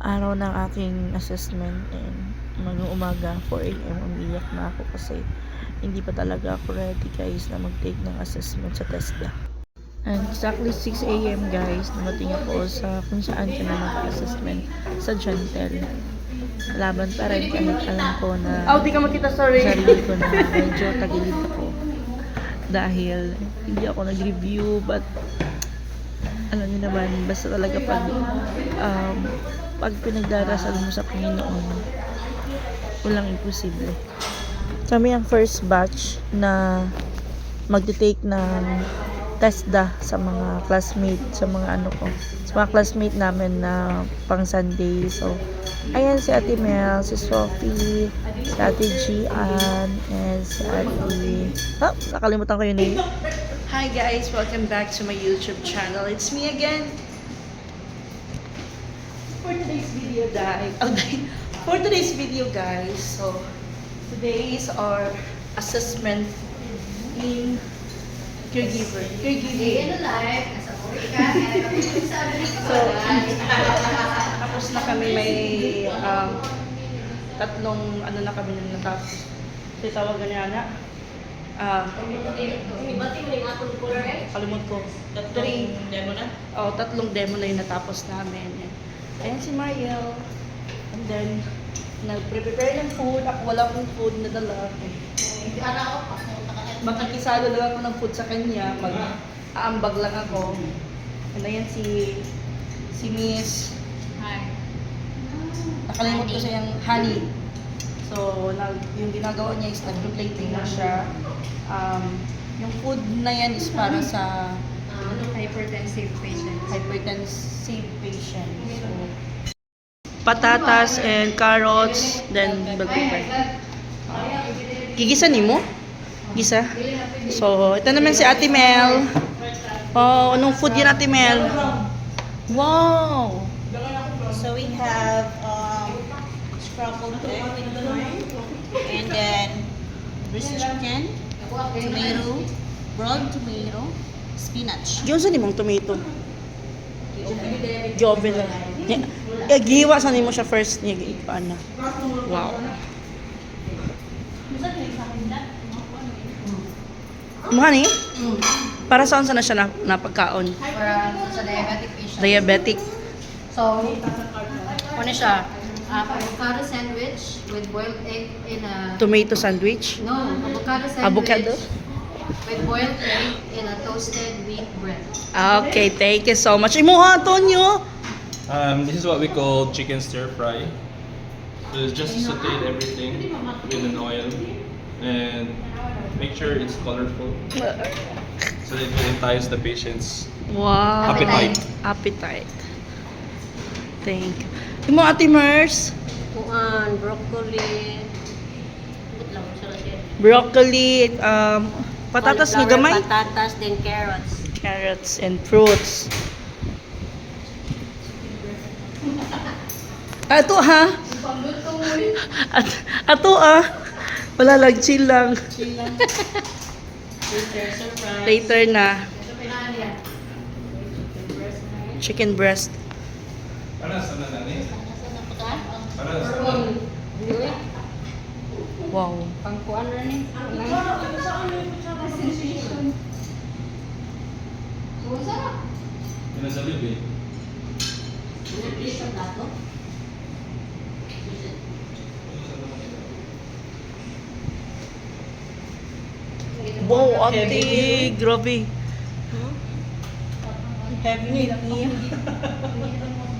araw ng aking assessment and mag umaga 4am umiyak na ako kasi hindi pa talaga ako ready guys na mag-take ng assessment sa TESDA. And exactly 6am guys, dumating ako sa kung saan ka na mag-assessment sa Gentel. Laban pa rin kahit alam ko na Oh, di ka makita, sorry. sarili ko na medyo tagilid ako. Dahil hindi ako nag-review but alam niyo naman, basta talaga pag um, pag pinagdarasal mo sa Panginoon, walang imposible. Kami ang first batch na magte-take ng TESDA sa mga classmate, sa mga ano ko, sa mga classmate namin na pang Sunday. So, ayan si Ate Mel, si Sophie, si Ate Gian, and si Ate... Oh, nakalimutan ko yung name. Hi guys, welcome back to my YouTube channel. It's me again. For today's video, guys. Oh, for today's video, guys. So, today is our assessment in caregiver. Caregiving. So, tapos na kami may um, tatlong ano na kami na natapos. Ito tawagan niya na. Ah, kalimut ko. Three. demo na? Oh, tatlong demo na yung natapos namin. Ayan si Mariel. And then, nag-prepare ng food. Ako wala akong food na dala. Makikisalo lang ako ng food sa kanya. Mag-aambag lang ako. And ayan si si Miss. Nakalimut ko siya yung honey. So, nag, yung ginagawa niya is nag-plating na siya. Um, yung food na yan is para sa hypertensive patients. hypertensive patient. So, patatas and carrots, then bell pepper. Gigisa ni mo? Gisa? So, ito naman si Ate Mel. Oh, anong food yan Ate Mel? Wow! So we have um, scrambled egg, and then roast chicken, tomato, broiled tomato, spinach. Giyon sa nimong tomato? Joven lang. Yeah, giwa sa nimo siya first niya paano. Wow. Mukha ni? Para saan sa na siya na, napagkaon? Para sa diabetic patients. Diabetic. So, ano siya? Uh, avocado sandwich with boiled egg in a... Tomato sandwich. No, avocado sandwich. Avocado? With boiled egg in a toasted wheat bread. Okay, thank you so much. Imo ha, Tonyo. Um, this is what we call chicken stir fry. So it's just saute everything with an oil and make sure it's colorful so that it entice the patient's Wow. appetite. Appetite. Thank you. Imo Ate Mers. Kuan, broccoli, lang. Broccoli, um, patatas nga gamay. Patatas, then carrots. Carrots and fruits. Ato ha? At, ato ah. Wala lang, chill lang. Later na. Chicken breast. Para sa nanani? Para sa Wow. Pangkuan na ni. Pinasalib eh. Wow, ate. Grabe. Heavy niya.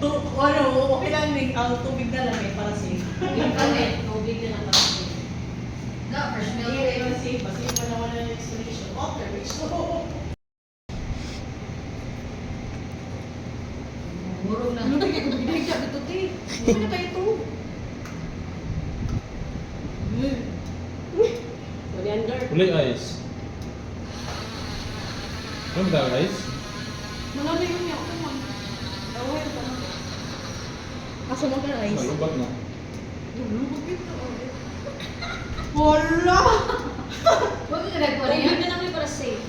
to, ano, okay lang may ang tubig na lang eh, para safe. Tubig pa eh, tubig na lang para safe. Ga, fresh milk. Hindi, ito safe. Ah, Kasi pa na wala yung explanation. Oh, Water, which so... Murong na. Ano bigay ko? Bigay siya ito, te. Ano na ito? Coriander. Kulay ice. Ano ba ice? Malami yung ka rice? Malubag na. Wala! Huwag ka nag-Korean. Hindi namin para safe.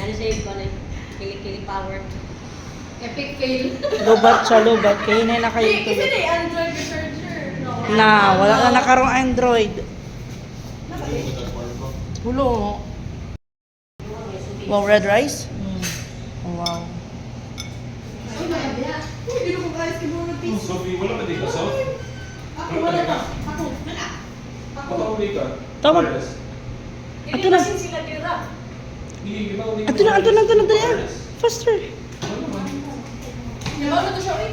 Ano sa'yo ko na kili-kili power. Epic fail. Lubat siya, lubat. Kaya na na kayo tulog. Android researcher. No. Na, wala na nakarong Android. Hulo. Wow, red rice? Mm. Oh, wow. Sophie, wala ba dito, Ako, wala. Ako. Ako. Na. sila na, ato na, ato na, na. Faster. Eh.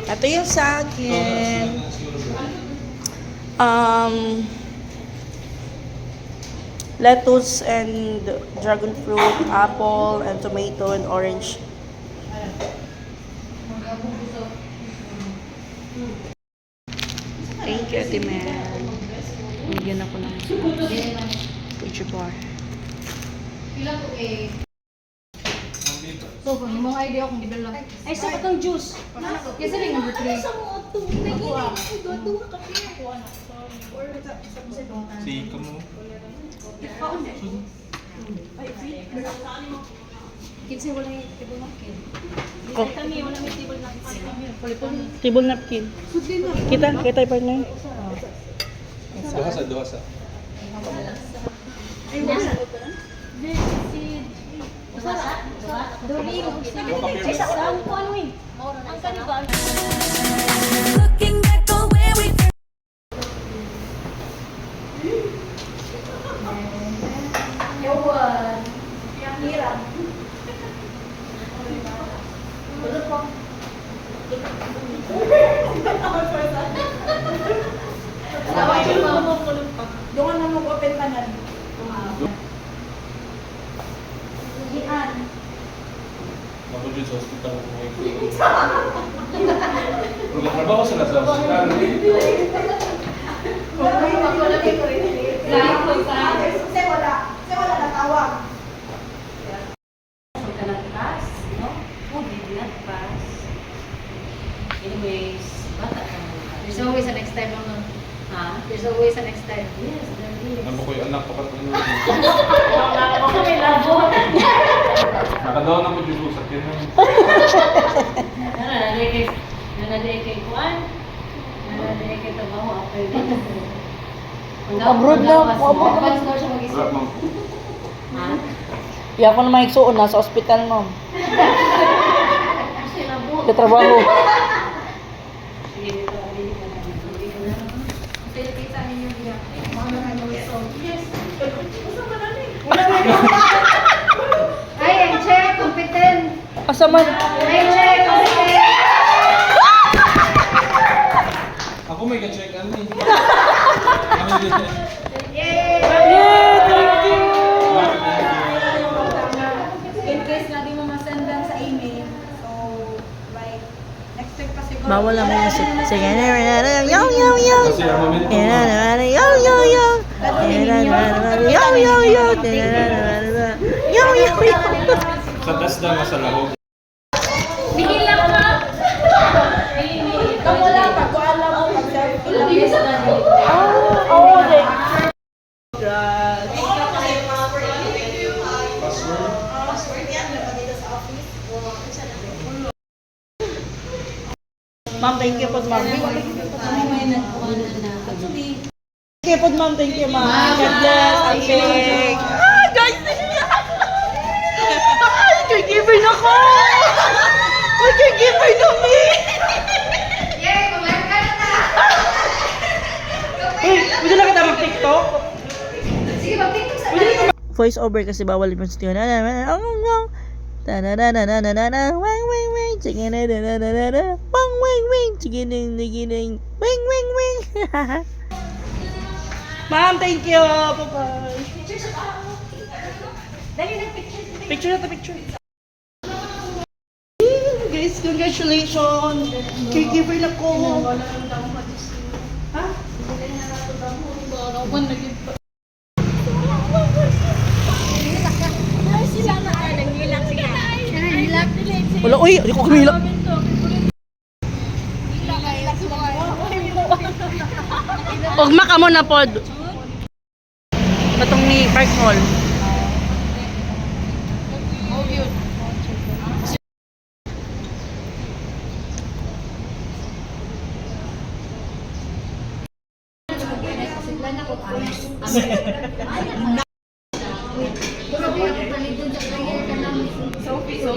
Ito yung sa akin. Um, lettuce and dragon fruit, apple and tomato and orange. si Mel. Bigyan ako ng Pucho bar. Pila ko eh. So, kung yung mga idea kung gidan lang. Ay, sa katong juice. Kasi rin number 3. Sa mga ito. Naginig ko. Ito ka kape ako. Or sa mga Si kamo. Ay, free. Kinsa wala yung table napkin. Dito kami, wala may table napkin. Table napkin. Kita, kita partner. Duha sa, duha sa. Duli, Duha ka Ay, sa saan ko ano eh. Ang kanila. Looking Doon na mag-open pa na. Diyan. Ako dyan sa hospital ko ngayon. Nagkatrabaho sila sa hospital. Okay, ako lang ko rin. Lahat ko sa akin. Kasi wala. Kasi wala natawag. Anyways, bata ka muna. There's always an next time on There's always an next time. Yes, there is. Ano ko yung anak ko pati nyo? Wala ko kami labo. Nakadaw na ko yung usap yun. Nanaday kay Juan. Nanaday kay Tabaho after this. Abroad lang. Abroad lang. Abroad lang. Abroad lang. Ha? Iyak ko naman iksuon na sa ospital, ma'am. Sa trabaho. Asa man? Ako may ka-check ano eh. Ano dito? Yay! Yeah, thank you. In case na di mo masendan sa email. So, like, next week pa siguro. Bawal ang music. Sige na, yo, yo, yo. Kasi ang moment ko. Yo, yo, yo. Yo, yo, yo. Yo, yo, yo. Sa tasda nga sa lahog. Bihila ka! Kamu lang, pag ko alam mo, pag ilang beses na di. Oh, the Password. Ma'am, thank you po, ma'am. Thank you po, ma'am. Thank you, ma'am. God bless. Ang big. Ah, guys! Ay, caregiver na ko! May caregiver na me! Yay! Mag-live ka na ta! Uy, pwede na kita mag-tiktok? Sige, mag-tiktok sa Voice over kasi bawal yung stiyo. Na na na na Ta-da-da-da-da-da-da-da. Wang, wang, wang. Chicken, da da da da da Wang, wang, wang. Chicken, ding, ding, ding. Wang, wang, wang. Ma'am, thank you. Bye-bye. Picture na picture. Guys, congratulations. Caregiver na ko. Ha? Huh? Wala, uy, hindi ko kumila. Ugma ka mo na pod. Patong ni Park Hall.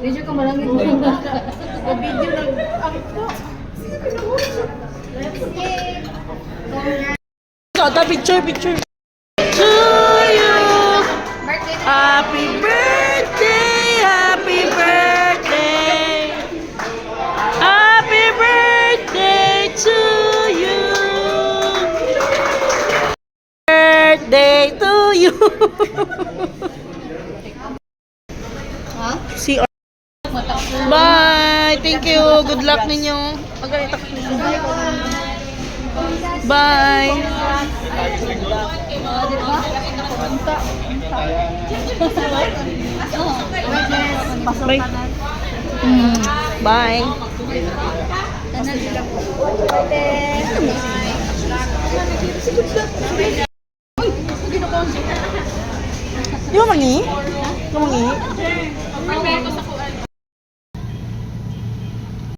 Medyo ka malangit mo. O video lang. Kada picture, picture. To you. Happy birthday, happy birthday. Happy birthday to you. Birthday to you. Ha? See you. Bye. Thank you. Good luck ninyo. Magalit ako. Bye. Bye. Mm, bye. Di ba mangi? Ba mangi?